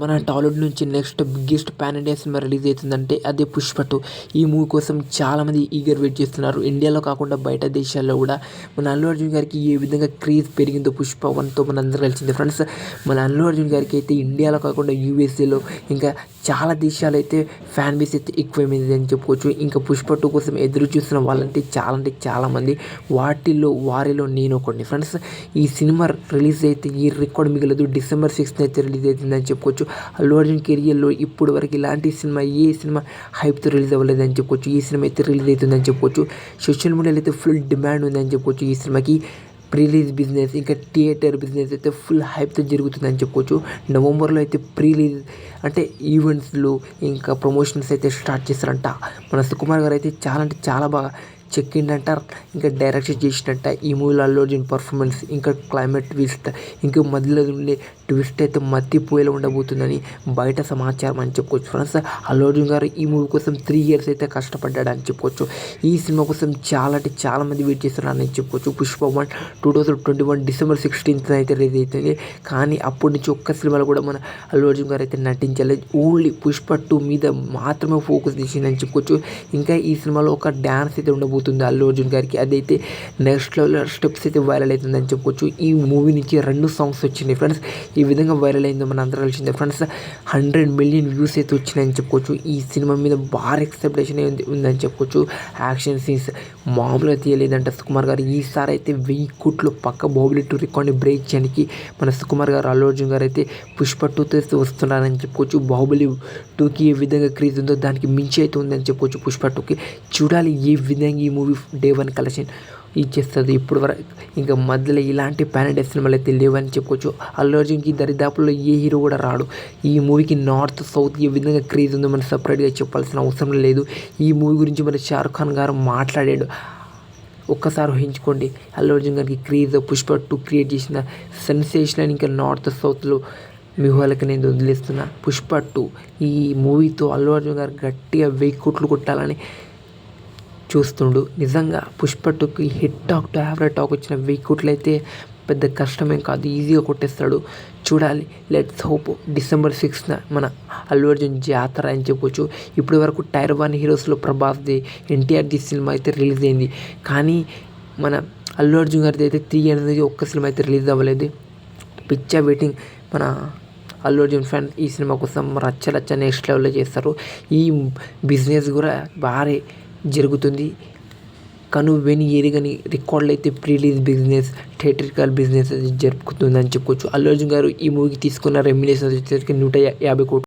మన టాలీవుడ్ నుంచి next biggest pan India cinema release అవుతుందంటే అదే పుష్ప టూ ఈ మూవీ కోసం చాలామంది ఈగర్ వెయిట్ చేస్తున్నారు. ఇండియాలో కాకుండా బయట దేశాల్లో కూడా మన అల్లు అర్జున్ గారికి ఏ విధంగా క్రేజ్ పెరిగిందో పుష్ప వన్తో మనందరూ కలిసింది ఫ్రెండ్స్ మన అల్లు అర్జున్ గారికి అయితే ఇండియాలో కాకుండా యూఎస్ఏలో ఇంకా చాలా దేశాలు అయితే ఫ్యాన్ బేస్ అయితే ఎక్కువైంది అని చెప్పుకోవచ్చు. ఇంకా పుష్ప టూ కోసం ఎదురు చూస్తున్న వాళ్ళంటే చాలా అంటే చాలామంది వాటిల్లో వారిలో నేను ఒకటి ఫ్రెండ్స్ ఈ సినిమా రిలీజ్ అయితే ఈ రికార్డ్ మిగలదు. డిసెంబర్ సిక్స్త్ అయితే రిలీజ్ అవుతుందని చెప్పుకోవచ్చు. అల్లు అర్జున్ కెరియర్లో ఇప్పుడు వరకు ఇలాంటి సినిమా ఏ సినిమా హైప్తో రిలీజ్ అవ్వలేదని చెప్పుకోవచ్చు ఈ సినిమా అయితే రిలీజ్ అవుతుందని చెప్పుకోవచ్చు సోషల్ మీడియాలో అయితే ఫుల్ డిమాండ్ ఉందని చెప్పుకోవచ్చు ఈ సినిమాకి ప్రీలీజ్ బిజినెస్ ఇంకా థియేటర్ బిజినెస్ అయితే ఫుల్ హైప్తో జరుగుతుందని చెప్పుకోవచ్చు నవంబర్లో అయితే ప్రీలీజ్ అంటే ఈవెంట్స్లు ఇంకా ప్రమోషన్స్ అయితే స్టార్ట్ చేస్తారంట. మన సుకుమార్ గారు అయితే చాలా అంటే చాలా బాగా చెక్కిండంట ఇంకా డైరెక్షన్ చేసినట్ట ఈ మూవీలో అల్లు అర్జున్ పర్ఫార్మెన్స్ ఇంకా క్లైమేట్ ట్విస్ట్ ఇంకా మధ్యలో ఉండే ట్విస్ట్ అయితే మత్తిపోయేలా ఉండబోతుందని బయట సమాచారం అని చెప్పుకోవచ్చు ఫ్రెండ్స్ అల్లు అర్జున్ గారు ఈ మూవీ కోసం త్రీ ఇయర్స్ అయితే కష్టపడ్డాడు అని చెప్పుకోవచ్చు ఈ సినిమా కోసం చాలా అంటే చాలా మంది వెయిట్ చేస్తున్నారని చెప్పుకోవచ్చు Pushpa one two thousand twenty one December sixteenth అయితే రిలీజ్ అవుతుంది కానీ అప్పటి నుంచి ఒక్క సినిమాలో కూడా మన అల్లు అర్జున్ గారు అయితే నటించలేదు. ఓన్లీ పుష్ప టూ మీద మాత్రమే ఫోకస్ చేసిందని చెప్పుకోవచ్చు ఇంకా ఈ సినిమాలో ఒక డ్యాన్స్ అయితే ఉండబోతుంది. అల్లు అర్జున్ గారికి అదైతే నెక్స్ట్ లెవెల్ స్టెప్స్ అయితే వైరల్ అవుతుందని చెప్పుకోవచ్చు. ఈ మూవీ నుంచి రెండు సాంగ్స్ వచ్చినాయి ఫ్రెండ్స్ ఈ విధంగా వైరల్ అయిందో మన అందరూ వచ్చింది ఫ్రెండ్స్ హండ్రెడ్ మిలియన్ వ్యూస్ అయితే వచ్చినాయని చెప్పుకోవచ్చు. ఈ సినిమా మీద భారీ ఎక్సెప్టేషన్ ఉంది ఉందని చెప్పుకోవచ్చు. యాక్షన్ సీన్స్ మామూలుగా తీయలేదంట సుకుమార్ గారు. ఈసారి అయితే వెయ్యి కోట్లు పక్క బాహుబలి టూ రికార్డ్ని బ్రేక్ చేయడానికి మన సుకుమార్ గారు అల్లు అర్జున్ గారు అయితే పుష్ప టూ టూతో వస్తున్నారని చెప్పుకోవచ్చు. బాహుబలి టూకి ఏ విధంగా క్రేజ్ ఉందో దానికి మించి అయితే ఉందని చెప్పుకోవచ్చు పుష్ప టూకి చూడాలి ఏ విధంగా ఈ మూవీ డే వన్ కలెక్షన్ ఇచ్చేస్తుంది. ఇప్పుడు వరకు ఇంకా మధ్యలో ఇలాంటి పాన్ సినిమాలు అయితే లేవని చెప్పుకోవచ్చు. అల్లు అర్జున్కి దరిదాపుల్లో ఏ హీరో కూడా రాడు. ఈ మూవీకి నార్త్ సౌత్ ఏ విధంగా క్రేజ్ ఉందో మనం సపరేట్గా చెప్పాల్సిన అవసరం లేదు. ఈ మూవీ గురించి మరి షారుఖ్ ఖాన్ గారు మాట్లాడాడు. ఒక్కసారి ఊహించుకోండి. అల్లు అర్జున్ గారికి క్రేజ్ పుష్ప టూ క్రియేట్ చేసిన సెన్సేషన్ ఇంకా నార్త్ సౌత్లో మీ వాళ్ళకి నేను వదిలేస్తున్నా. పుష్ప టూ ఈ మూవీతో అల్లు అర్జున్ గారు గట్టిగా వెయ్యి కోట్లు కొట్టాలని చూస్తుండు. నిజంగా పుష్ప టూకి hit talk to average talk వచ్చిన వెయ్యి కోట్లు అయితే పెద్ద కష్టమేం కాదు ఈజీగా కొట్టేస్తాడు. చూడాలి లెట్స్ హోప్ డిసెంబర్ సిక్స్త్న మన అల్లు అర్జున్ జాతర అని చెప్పొచ్చు. ఇప్పటి వరకు టైర్ వన్ హీరోస్లో ప్రభాస్ది ఎన్టీఆర్ది సినిమా అయితే రిలీజ్ అయింది. కానీ మన అల్లు అర్జున్ గారిది అయితే త్రీ అనేది ఒక్క సినిమా అయితే రిలీజ్ అవ్వలేదు. పిచ్చా వెయిటింగ్ మన అల్లు అర్జున్ ఫ్యాన్ ఈ సినిమా కోసం రచ్చ రచ్చ నెక్స్ట్ లెవెల్లో చేస్తారు. ఈ బిజినెస్ కూడా భారీ జరుగుతుంది. కను వెని ఎరుగని రికార్డులు అయితే ప్రీలీజ్ బిజినెస్ థియేట్రికల్ బిజినెస్ జరుపుతుందని చెప్పుకోవచ్చు అల్లు అర్జున్ గారు ఈ మూవీకి తీసుకున్న రెమ్యునేషన్ వచ్చేసరికి నూట యాభై కోట్లు.